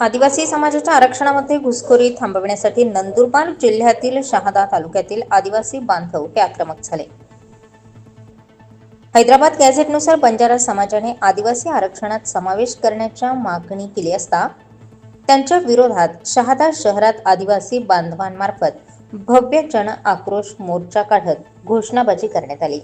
आदिवासी समाजाच्या आरक्षणामध्ये घुसखोरी थांबविण्यासाठी नंदुरबार जिल्ह्यातील शहादा तालुक्यातील आदिवासी बांधव हे आक्रमक झाले. हैदराबाद गॅझेटनुसार बंजारा समाजाने आदिवासी आरक्षणात समावेश करण्याच्या मागणी केली असता त्यांच्या विरोधात शहादा शहरात आदिवासी बांधवांमार्फत भव्य जन आक्रोश मोर्चा काढत घोषणाबाजी करण्यात आली.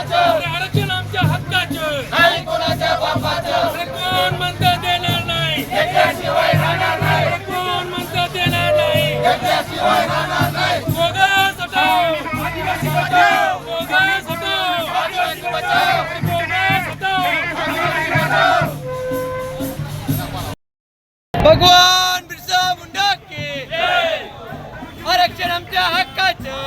आरक्षण आमच्या हक्काचं. नाही कोणाच्या बापाचं. कोण म्हणतं देणार नाही. त्याशिवाय राहणार नाही. कोण म्हणतं देणार नाही. त्याशिवाय राहणार नाही. बोगस हटाओ आदिवासी बचाओ बोगस हटाओ आदिवासी बचाओ बोगस हटाओ भगवान बिरसा मुंडा के आरक्षण आमच्या हक्काचं.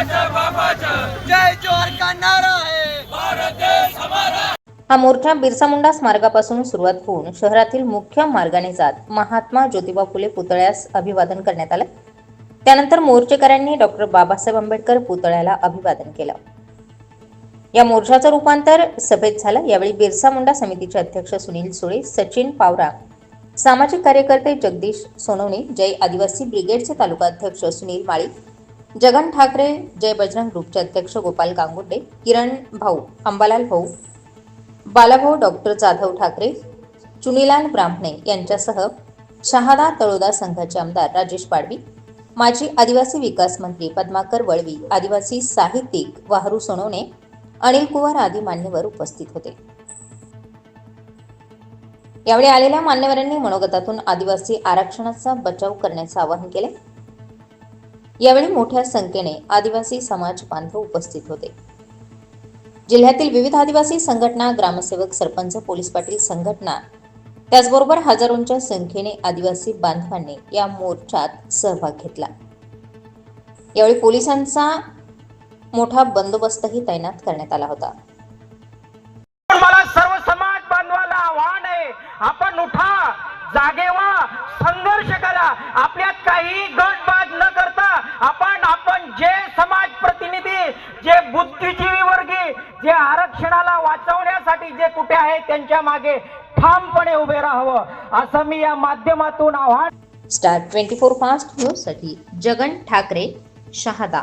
जय जोहर का नारा आहे भारत देश हमारा. हा मोर्चा बिरसा मुंडा स्मारकापासून सुरुवात होऊन शहरातील मुख्य मार्गाने जात महात्मा ज्योतिबा फुले पुतळ्यास अभिवादन करण्यात आलं. त्यानंतर मोर्चेकऱ्यांनी डॉक्टर बाबासाहेब आंबेडकर पुतळ्याला अभिवादन केलं. या मोर्चाचं रूपांतर सभेत झालं. यावेळी बिरसा मुंडा समितीचे अध्यक्ष सुनील सुळे सचिन पावरा सामाजिक कार्यकर्ते जगदीश सोनवणे जय आदिवासी ब्रिगेडचे तालुका अध्यक्ष सुनील माळी जगन ठाकरे जय बजरंग ग्रुपचे अध्यक्ष गोपाल गांगुर्डे किरण भाऊ अंबालाल भाऊ बालाभाऊ डॉक्टर जाधव ठाकरे चुनीलाल ब्राह्मणे यांच्यासह शहादा तळोदा संघाचे आमदार राजेश पाडवी माजी आदिवासी विकास मंत्री पद्माकर वळवी आदिवासी साहित्यिक वाहरू सोनवणे अनिल कुवार आदी मान्यवर उपस्थित होते. यावेळी आलेल्या मान्यवरांनी मनोगतातून आदिवासी आरक्षणाचा बचाव करण्याचं आवाहन केले. यावेळी मोठ्या संख्येने आदिवासी समाज बांधव उपस्थित होते. जिल्ह्यातील विविध आदिवासी संघटना ग्रामसेवक सरपंच पोलीस पाटील संघटना त्याचबरोबर हजारोंच्या संख्येने आदिवासी बांधवांनी या मोर्चात सहभाग घेतला. यावेळी पोलिसांचा मोठा बंदोबस्तही तैनात करण्यात आला होता. मला सर्व समाज बांधवाला आव्हान आहे. आपण उठा जागेवा संघर्ष करा. आपल्यात काही गट न करता आपण आपण जे समाज प्रतिनिधी जे बुद्धिजीवी वर्गी जे आरक्षणाला वाचवण्यासाठी जे कुठे आहे त्यांच्या मागे ठामपणे उभे राहावं असं मी या माध्यमातून आव्हान स्टार ट्वेंटी फोर फास्ट न्यूजसाठी जगन ठाकरे शहादा.